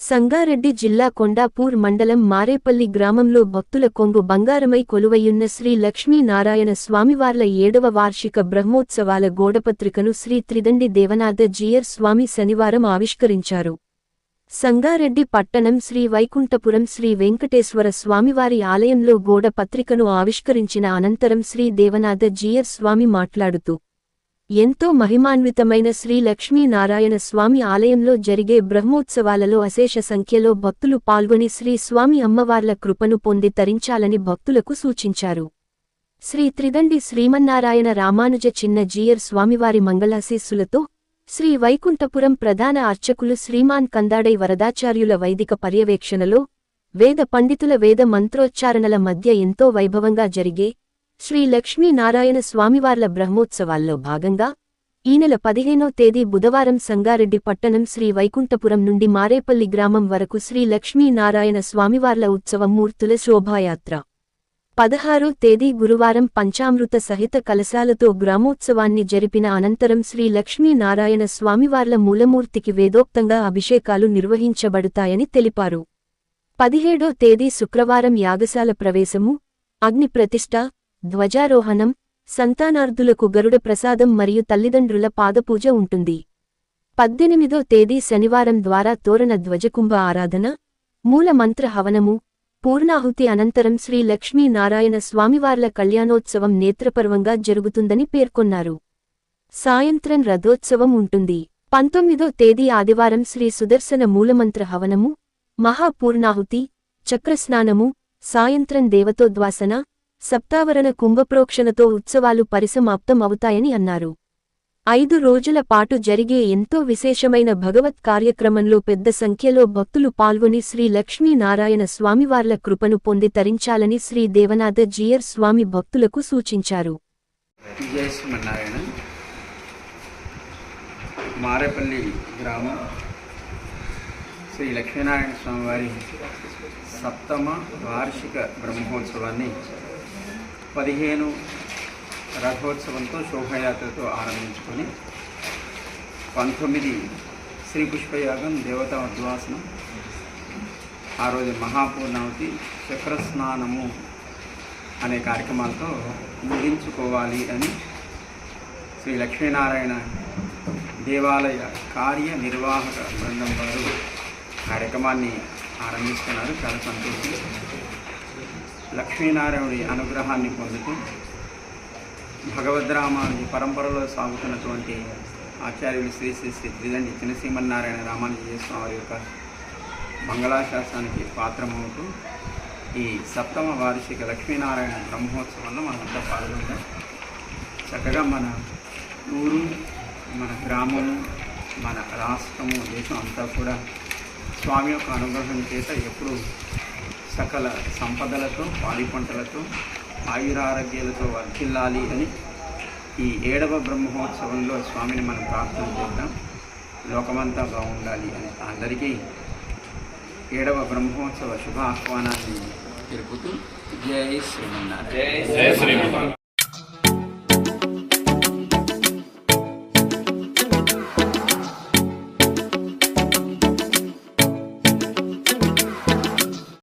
సంగారెడ్డి జిల్లా కొండాపూర్ మండలం మారేపల్లి గ్రామంలో భక్తుల కొంగు బంగారమై కొలువయ్యున్న శ్రీ లక్ష్మీనారాయణ స్వామివార్ల ఏడవ వార్షిక బ్రహ్మోత్సవాల గోడపత్రికను శ్రీ త్రిదండి దేవనాథ జీయర్ స్వామి శనివారం ఆవిష్కరించారు. సంగారెడ్డి పట్టణం శ్రీ వైకుంఠపురం శ్రీ వెంకటేశ్వర స్వామివారి ఆలయంలో గోడ పత్రికను ఆవిష్కరించిన అనంతరం శ్రీ దేవనాథ జీయర్ స్వామి మాట్లాడుతూ ఎంతో మహిమాన్వితమైన శ్రీ లక్ష్మీనారాయణ స్వామి ఆలయంలో జరిగే బ్రహ్మోత్సవాలలో అశేష సంఖ్యలో భక్తులు పాల్గొని శ్రీ స్వామి అమ్మవార్ల కృపను పొంది తరించాలని భక్తులకు సూచించారు. శ్రీ త్రిదండి శ్రీమన్నారాయణ రామానుజ చిన్న జీయర్ స్వామివారి మంగళాశీస్సులతో శ్రీ వైకుంఠపురం ప్రధాన అర్చకులు శ్రీమాన్ కందాడై వరదాచార్యుల వైదిక పర్యవేక్షణలో వేద పండితుల వేద మంత్రోచ్చారణల మధ్య ఎంతో వైభవంగా జరిగే శ్రీ లక్ష్మీనారాయణ స్వామివార్ల బ్రహ్మోత్సవాల్లో భాగంగా ఈ నెల పదిహేనో తేదీ బుధవారం సంగారెడ్డి పట్టణం శ్రీ వైకుంఠపురం నుండి మారేపల్లి గ్రామం వరకు శ్రీ లక్ష్మీనారాయణ స్వామివార్ల ఉత్సవం మూర్తుల శోభాయాత్ర. పదహారో తేదీ గురువారం పంచామృత సహిత కలశాలతో గ్రామోత్సవాన్ని జరిపిన అనంతరం శ్రీ లక్ష్మీనారాయణ స్వామివార్ల మూలమూర్తికి వేదోక్తంగా అభిషేకాలు నిర్వహించబడతాయని తెలిపారు. పదిహేడో తేదీ శుక్రవారం యాగశాల ప్రవేశము అగ్ని ప్రతిష్ఠ ధ్వజారోహణం సంతానార్థులకు గరుడ ప్రసాదం మరియు తల్లిదండ్రుల పాదపూజ ఉంటుంది. పద్దెనిమిదో తేదీ శనివారం ద్వారా తోరణ ధ్వజకుంభ ఆరాధన మూల మంత్ర హవనము పూర్ణాహుతి అనంతరం శ్రీ లక్ష్మీనారాయణ స్వామివార్ల కళ్యాణోత్సవం నేత్రపర్వంగా జరుగుతుందని పేర్కొన్నారు. సాయంత్రం రథోత్సవం ఉంటుంది. పంతొమ్మిదో తేదీ ఆదివారం శ్రీ సుదర్శన మూలమంత్ర హవనము మహాపూర్ణాహుతి చక్రస్నానము సాయంత్రం దేవతోద్వాసన సప్తావరణ కుంభప్రోక్షణతో ఉత్సవాలు పరిసమాప్తం అవుతాయని అన్నారు. ఐదు రోజుల పాటు జరిగే ఎంతో విశేషమైన భగవత్ కార్యక్రమంలో పెద్ద సంఖ్యలో భక్తులు పాల్గొని శ్రీ లక్ష్మీనారాయణ స్వామివార్ల కృపను పొంది తరించాలని శ్రీ దేవనాథ జీయర్ స్వామి భక్తులకు సూచించారు. మారేపల్లి గ్రామం. శ్రీ లక్ష్మీనారాయణ స్వామివారి సప్తమ వార్షిక బ్రహ్మోత్సవాన్ని పదిహేను రథోత్సవంతో శోభయాత్రతో ఆరంభించుకొని పంతొమ్మిది శ్రీ పుష్పయాగం దేవతా ఉద్వాసనం ఆ రోజు మహాపూర్ణావతి చక్రస్నానము అనే కార్యక్రమాలతో ముగించుకోవాలి అని శ్రీ లక్ష్మీనారాయణ దేవాలయ కార్యనిర్వాహక బృందం వారు కార్యక్రమాన్ని ఆరంభిస్తున్నారు. చాలా సంతోషం. లక్ష్మీనారాయణుడి అనుగ్రహాన్ని పొందుతూ భగవద్రామానుజి పరంపరలో సాగుతున్నటువంటి ఆచార్యులు శ్రీ శ్రీ శ్రీ త్రిదండి చిన్నసీమన్నారాయణ రామానుజీ స్వామి యొక్క మంగళాశాసనానికి పాత్రమవుతూ ఈ సప్తమ వార్షిక లక్ష్మీనారాయణ బ్రహ్మోత్సవంలో మనమంతా పాల్గొందాం చక్కగా మన ఊరు మన గ్రామము మన రాష్ట్రము దేశం అంతా కూడా స్వామి యొక్క అనుగ్రహం చేత ఎప్పుడు సకల సంపదలతో పాడి పంటలతో ఆయురారోగ్యాలతో వర్ధిల్లాలి అని ఈ ఏడవ బ్రహ్మోత్సవంలో స్వామిని మనం ప్రార్థన చేద్దాం. లోకమంతా బాగుండాలి అని అందరికీ ఏడవ బ్రహ్మోత్సవ శుభ ఆహ్వానాన్ని తెలుపుతూ జై శ్రీమన్నారాయణ. జై శ్రీమన్నారాయణ.